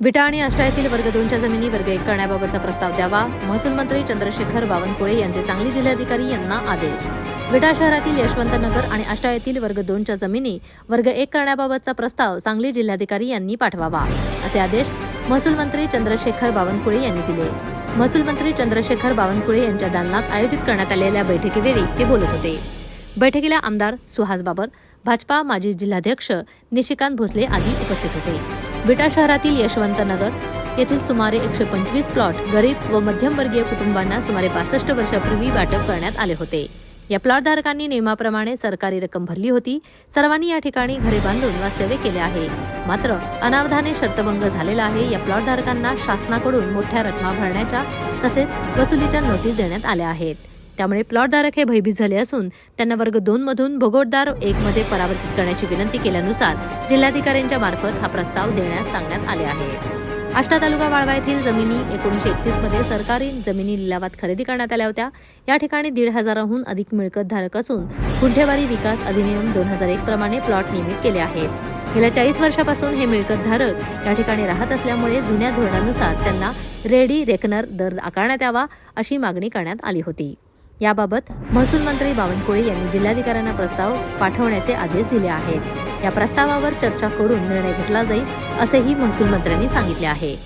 विटा आणि आष्टायातील वर्ग दोनच्या जमिनी वर्ग एक करण्याबाबतचा प्रस्ताव द्यावा. महसूल मंत्री चंद्रशेखर बावनकुळे यांचे सांगली जिल्हाधिकारी यांना आदेश. विटा शहरातील यशवंतनगर आणि आष्टा येथील वर्ग दोनच्या जमिनी वर्ग एक करण्याबाबतचा प्रस्ताव सांगली जिल्हाधिकारी यांनी पाठवावा. असे आदेश महसूल मंत्री चंद्रशेखर बावनकुळे यांनी दिले. महसूल मंत्री चंद्रशेखर बावनकुळे यांच्या दालनात आयोजित करण्यात आलेल्या बैठकीवेळी ते बोलत होते. बैठकीला आमदार सुहास बाबर भाजपा माजी जिल्हाध्यक्ष निशिकांत भोसले आदी उपस्थित होते. विटा शहरातील यशवंत नगर येथील सुमारे एकशे पंचवीस प्लॉट गरीब व मध्यमवर्गीय कुटुंबांना सुमारे पासष्ट वर्षापूर्वी वाटप करण्यात आले होते. या प्लॉटधारकांनी नियमाप्रमाणे सरकारी रक्कम भरली होती. सर्वांनी या ठिकाणी घरे बांधून वास्तव्य केले आहे. मात्र अनावधाने शर्तभंग झालेला आहे. या प्लॉटधारकांना शासनाकडून मोठ्या रकमा भरण्याच्या तसेच वसुलीच्या नोटीस देण्यात आल्या आहेत. त्यामुळे प्लॉटधारक हे भयभीत झाले असून त्यांना वर्ग दोन मधून भोगोटदार एक मध्ये परावर्तित करण्याची विनंती केल्यानुसार जिल्हाधिकाऱ्यांच्या मार्फत हा प्रस्ताव देण्यास सांगण्यात आले आहे. आष्टा तालुका वाळवा येथील जमिनी एकोणीशे एकतीसमध्ये सरकारी जमिनी लिलावात खरेदी करण्यात आल्या होत्या. या ठिकाणी दीड हजाराहून अधिक मिळकतधारक असून गुंठेवारी विकास अधिनियम दोन हजार एक प्रमाणे प्लॉट नियमित केले आहेत. गेल्या चाळीस वर्षापासून हे मिळकतधारक या ठिकाणी राहत असल्यामुळे जुन्या धोरणानुसार त्यांना रेडी रेकनर दर आकारण्यात यावा अशी मागणी करण्यात आली होती. याबाबत महसूल मंत्री बावनकुळे यांनी जिल्हाधिकाऱ्यांना प्रस्ताव पाठवण्याचे आदेश दिले आहेत. या प्रस्तावावर चर्चा करून निर्णय घेतला जाईल असेही महसूल मंत्र्यांनी सांगितले आहे.